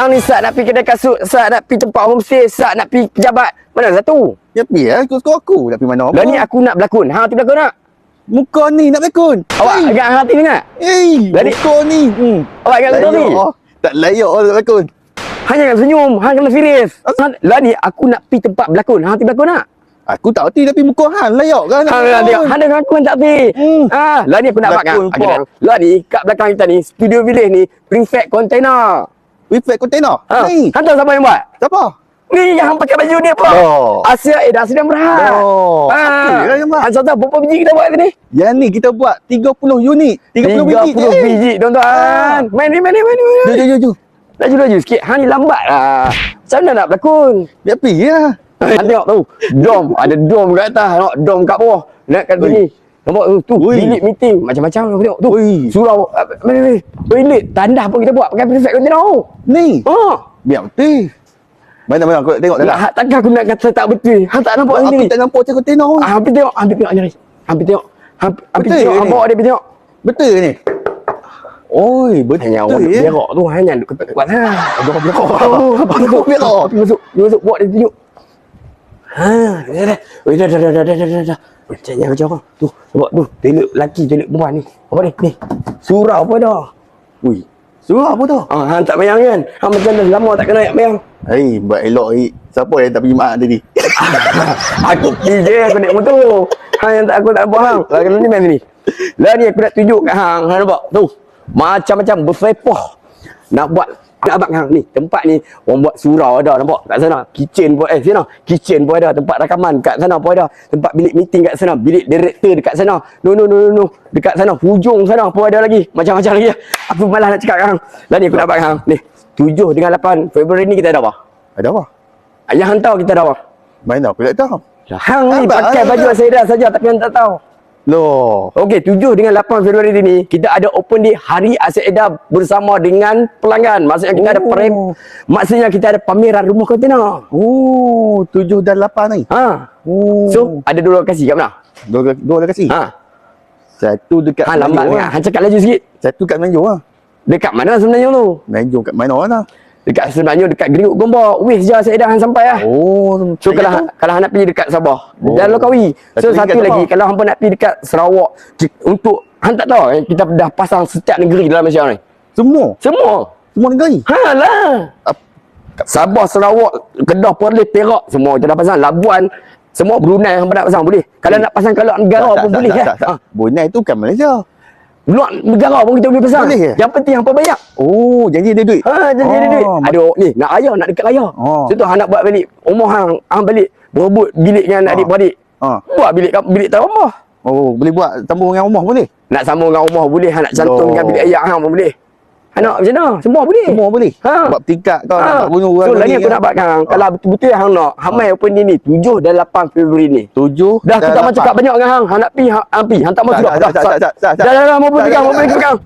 Hang ni sat nak pergi kedai kasut, sat nak pergi tempat homestay, sat nak pergi pejabat. Mana satu? Ya pi ya, ikut suka aku nak pergi mana Lah ni aku nak berlakon. Hang tu berlakon tak? Muka ni nak berlakon. Awak agak hang hati? Eh, Lah ni- muka ni. Hmm. Awak agak betul ni? Layak. Tak layak orang nak berlakon. Hang jangan senyum, hang kena serius. Hang, lah ni aku nak pergi tempat berlakon. Hang hati berlakon tak? Aku tak reti tapi muka Han layak kan Hang nak tengok, hang dengan aku tak hati. Hmm. Ah, lah ni aku nak buat kan. Lah ni kat belakang kita ni, studio village ni, prefect container. Reflect container. Ha, Ni. hang tahu siapa yang buat? Siapa? Ni yang pakai baju ni pun. Oh. Asia Eda sedang berehat. Oh. Apa lah yang buat? Hang tahu berapa biji kita buat ni? Yang ni kita buat 30 unit. 30 biji. 30 Eh. biji tuan-tuan. Ah. Main ni, main ni, main ni. Jom, jom, jom, jom. Laju-laju sikit. Hang ni lambat lah. Macam mana nak berlakon? Biar pi ya. Hang tengok tu. Dom. Ada dom kat atas. Tengok dom kat bawah. Naik kat sini. Nampak tu. Tu. Ui. Bilik meeting. Macam-macam. Aku tengok tu. Ui. Surau. Mana ni? Toilet. Tandah pun kita buat. Pakai prefect container. Ni. Oh. Biar betul. Mana mana aku tengok dah. Nak, hak takkan aku nak kata tak betul. Hang tak nampak Aku sendiri. tak nampak macam container. Ah, Hampir tengok. Hampir tengok ni. Hampir tengok. Hampir, hampir tengok. Hang bawa dia pergi tengok. Betul ni? Oi, betul Hanya orang ya. berak tu hanya duk kuat lah. Ada orang berak. Tu? berak. Api masuk. Masuk buat dia tunjuk. Ha, dah dah. Oi, dah dah dah dah dah dah dah. dah. Macam yang macam orang. Tu, nampak tu. Toilet lelaki, toilet perempuan ni. Apa ni? Ni. Surau apa dah? Ui. Surah apa tu? Ha, hang tak bayang kan? Hang macam dah lama tak kena bayang. Hei, buat elok ni. Siapa yang tak pergi mak tadi? aku pergi je aku naik motor. Hang yang tak aku tak nampak hang. Lah kena ni main sini. Lah ni aku nak tunjuk kat hang. Hang nampak? Tu. Macam-macam bersepoh. Nak buat nak abang hang ni. Tempat ni orang buat surau ada nampak kat sana. Kitchen pun eh sana. Kitchen pun ada. Tempat rakaman kat sana pun ada. Tempat bilik meeting kat sana. Bilik director dekat sana. No no no no no. Dekat sana hujung sana pun ada lagi. Macam-macam lagi. Aku malas nak cakap kat hang. Lah ni aku nak abang hang. Ni. 7 dengan 8 Februari ni kita ada apa? Ada apa? Ayah hang tahu kita ada apa? Mana aku tak tahu. Hang ni pakai baju Asaida saja tapi hang tak tahu. Loh. Okey, 7 dengan 8 Februari ini kita ada open day Hari Asaida bersama dengan pelanggan. Maksudnya kita ada Oh. prem, maksudnya kita ada pameran rumah kontainer. Oh, tujuh dan lapan ni. Ha. Oh. So, ada dua lokasi kat mana? dua, dua dah kasih. Ha. Satu dekat Ha lambat ni. lah. Hang cakap laju sikit. Satu kat Melayu lah. Dekat mana sebenarnya tu? Melayu kat mana lah. Dekat sebenarnya dekat Geringut Gombak. Wis je Asaida hang sampai lah. Oh. So kalau kalau hang nak pergi dekat Sabah, Oh. Jalan Lokawi. So Satu lagi satu lagi Sabah. kalau hang pun nak pergi dekat Sarawak untuk hang tak tahu eh, kita dah pasang setiap negeri dalam Malaysia ni. Semua. Semua. Semua negeri. Ha lah. Sabah, Sarawak, Kedah, Perlis, Perak semua kita dah pasang. Labuan semua Brunei hang nak pasang boleh. Kalau nak pasang kalau negara pun boleh tak, kan. tak, tak. Ha. Brunei tu kan Malaysia. Luar negara pun kita boleh pasang. Boleh ke? Yang penting hampa bayar. Oh, janji dia duit. Ha, jadi ada duit. Oh, Ada ni, nak raya, nak dekat raya. Oh. Contoh hang nak buat balik rumah hang, hang balik berebut bilik dengan Oh. adik-beradik. Ha. Buat bilik bilik tak rumah. Oh, boleh buat sambung dengan rumah boleh? Nak sambung dengan rumah boleh, hang nak cantum Oh. dengan bilik ayah hang pun boleh. Hang nak macam mana? Semua boleh. Semua boleh. Ha. Buat tingkat kau Ha. nak bunuh So, orang lagi aku kan? nak buat hang. Kalau betul-betul hang nak, hang main open ni ni 7 dan 8 Februari ni. Tujuh Dah aku tak mahu cakap banyak dengan hang. Hang nak pi, hang, pi. Hang tak Tak, sudah. Dah, dah, dah, dah, mau pergi pegang, mau pergi pegang.